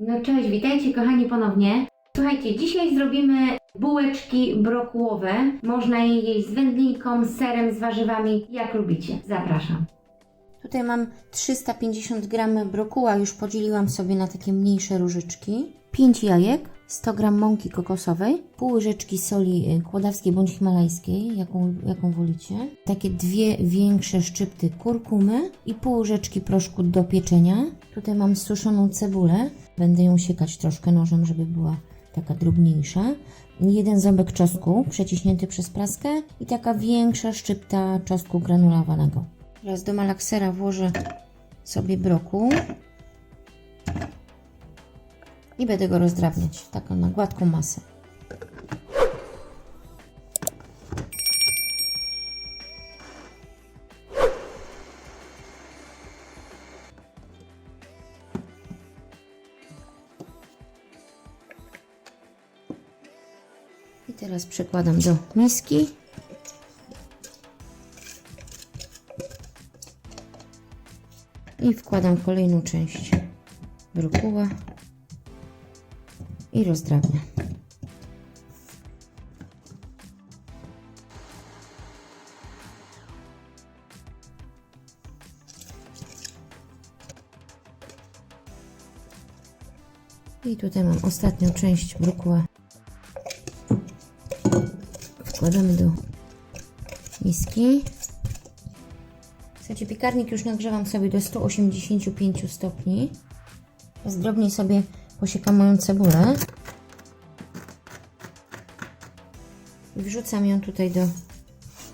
No cześć, witajcie kochani ponownie. Słuchajcie, dzisiaj zrobimy bułeczki brokułowe. Można je jeść z wędlinką, z serem, z warzywami, jak lubicie. Zapraszam. Tutaj mam 350 g brokuła, już podzieliłam sobie na takie mniejsze różyczki. 5 jajek, 100 g mąki kokosowej, pół łyżeczki soli y, kłodawskiej bądź himalajskiej, jaką, jaką wolicie. Takie dwie większe szczypty kurkumy i pół łyżeczki proszku do pieczenia. Tutaj mam suszoną cebulę, będę ją siekać troszkę nożem, żeby była taka drobniejsza. Jeden ząbek czosnku przeciśnięty przez praskę i taka większa szczypta czosnku granulowanego. Teraz do malaksera włożę sobie brokuł i będę go rozdrabniać, taką na gładką masę. Teraz przekładam do miski. I wkładam kolejną część brokuła i rozdrabniam. I tutaj mam ostatnią część brokuła. Wkładamy do miski. Słuchajcie, piekarnik już nagrzewam sobie do 185 stopni. Zdrobniej sobie posiekam moją cebulę. I wrzucam ją tutaj do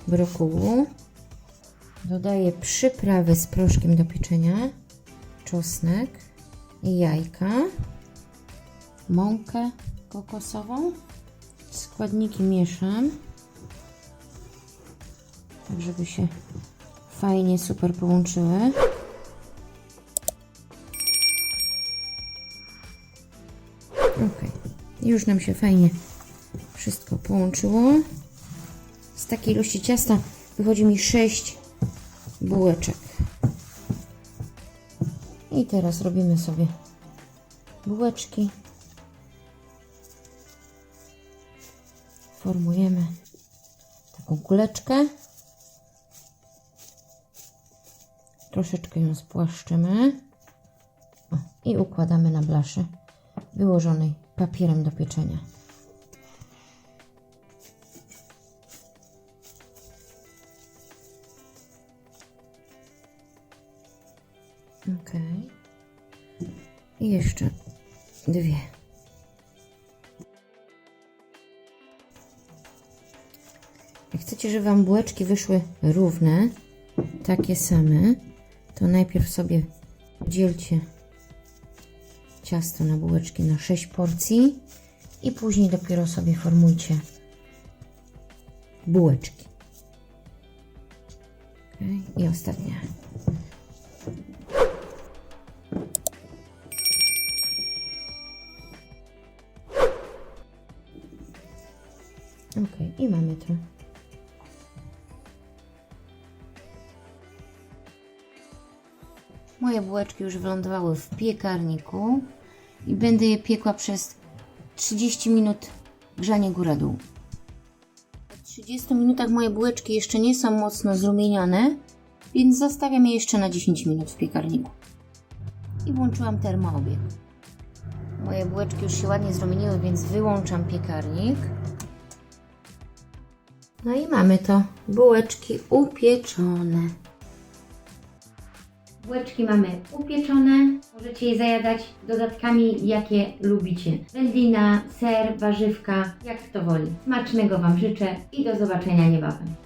brokułu. Dodaję przyprawy z proszkiem do pieczenia, czosnek jajka, mąkę kokosową. Składniki mieszam, tak żeby się fajnie, super połączyły. Ok, już nam się fajnie wszystko połączyło. Z takiej ilości ciasta wychodzi mi 6 bułeczek. I teraz robimy sobie bułeczki. Formujemy taką kuleczkę. Troszeczkę ją spłaszczymy. O, I układamy na blaszy wyłożonej papierem do pieczenia. Ok. I jeszcze dwie. Jak chcecie, żeby Wam bułeczki wyszły równe, takie same, to najpierw sobie dzielcie ciasto na bułeczki na 6 porcji i później dopiero sobie formujcie bułeczki. Okay. I ostatnia. Ok, i mamy to. Moje bułeczki już wylądowały w piekarniku i będę je piekła przez 30 minut grzanie góra-dół. Po 30 minutach moje bułeczki jeszcze nie są mocno zrumienione, więc zostawiam je jeszcze na 10 minut w piekarniku. I włączyłam termoobieg. Moje bułeczki już się ładnie zrumieniły, więc wyłączam piekarnik. No i mamy to. Bułeczki upieczone. Bułeczki mamy upieczone. Możecie je zajadać dodatkami, jakie lubicie. Wędlina, ser, warzywka, jak kto woli. Smacznego Wam życzę i do zobaczenia niebawem.